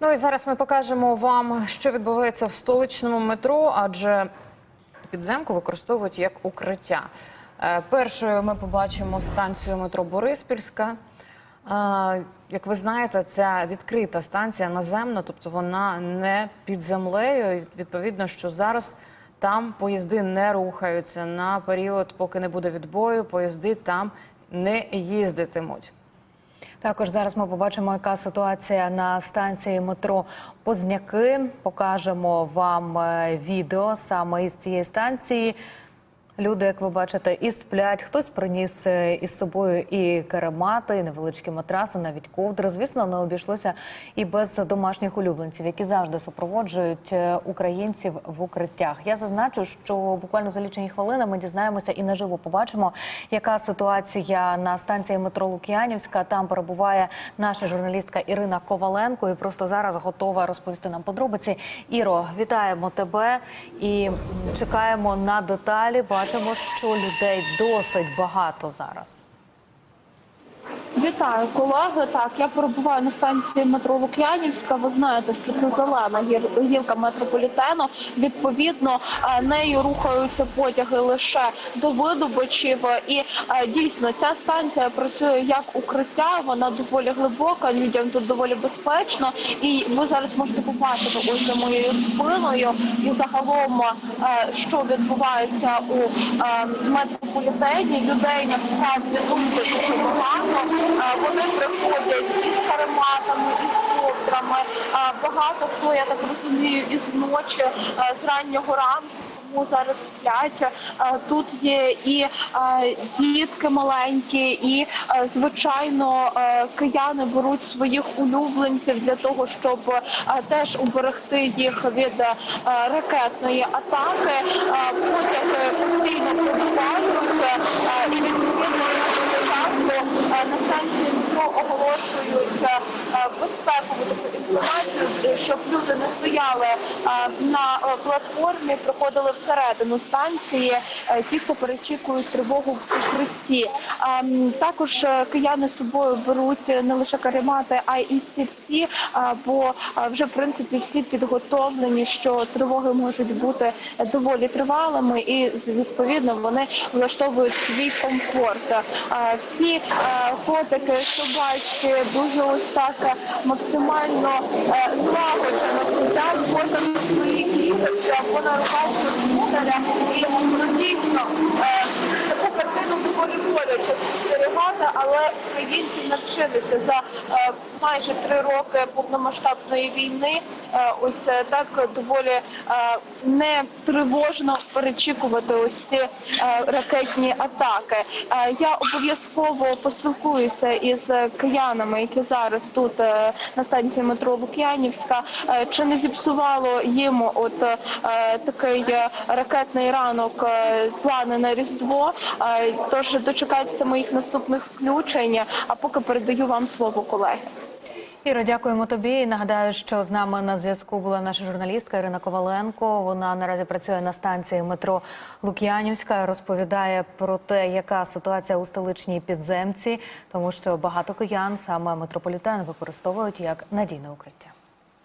Ну і зараз ми покажемо вам, що відбувається в столичному метро, адже підземку використовують як укриття. Е, Першою ми побачимо станцію метро Бориспільська. Е, Як ви знаєте, ця відкрита станція наземна, тобто вона не під землею. Відповідно, що зараз там поїзди не рухаються на період, поки не буде відбою. Поїзди там не їздитимуть. Також зараз ми побачимо, яка ситуація на станції метро Позняки. Покажемо вам е, відео саме із цієї станції. Люди, як ви бачите, і сплять. Хтось приніс е, із собою і каремати, і невеличкі матраси, навіть ковдри. Звісно, не обійшлося і без домашніх улюбленців, які завжди супроводжують е, українців в укриттях. Я зазначу, що буквально за лічені хвилини ми дізнаємося і наживо побачимо, яка ситуація на станції метро Лук'янівська. Там перебуває наша журналістка Ірина Коваленко, і просто зараз готова розповісти нам подробиці. Іро, вітаємо тебе і чекаємо на деталі. Бачимо, що людей досить багато зараз. Вітаю, колеги. Так, я перебуваю на станції метро Лук'янівська. Ви знаєте, що це зелена гілка метрополітену. Відповідно, е, нею рухаються потяги лише до видобичів. І е, дійсно ця станція працює як укриття. Вона доволі глибока. Людям тут доволі безпечно. І ви зараз можете побачити ось за моєю спиною. І загалом, е, що відбувається у метрополітені. Людей насправді дуже дуже багато. Вони приходять із карематами, із ковдрами. Багато хто, я так розумію, із ночі, з раннього ранку. Тому зараз сплять. Тут є і дітки маленькі, і звичайно кияни беруть своїх улюбленців для того, щоб теж уберегти їх від ракетної атаки. Потяги постійно прибувають е, і відповідно часто е, на станції метро оголошують е, безпекову таку інформацію, щоб люди не стояли е, на е, платформі, приходили всередину станції. Ті, хто перечікують тривогу в укритті. А, Також кияни з собою беруть не лише каремати, а й стільці, бо вже в принципі всі підготовлені, що тривоги можуть бути доволі тривалими, і відповідно вони влаштовують свій комфорт. Всі котики, собачки дуже ось так е, максимально е, злагоджено сидять, кожен своїй кістці або на руках господаря. І ну, дійсно е, боляче спостерігати, але українці навчилися за е, майже три роки повномасштабної війни. е, Ось е, так доволі не тривожно перечікувати ось ці ракетні атаки. Я обов'язково поспілкуюся із киянами, які зараз тут на станції метро Лук'янівська. Чи не зіпсувало їм от такий ракетний ранок плани на різдво? Е, Тож дочекайтеся моїх наступних включень. А поки передаю вам слово колеги. Іро, дякуємо тобі. Нагадаю, що з нами на зв'язку була наша журналістка Ірина Коваленко. Вона наразі працює на станції метро Лук'янівська. Розповідає про те, яка ситуація у столичній підземці, тому що багато киян саме метрополітен використовують як надійне укриття.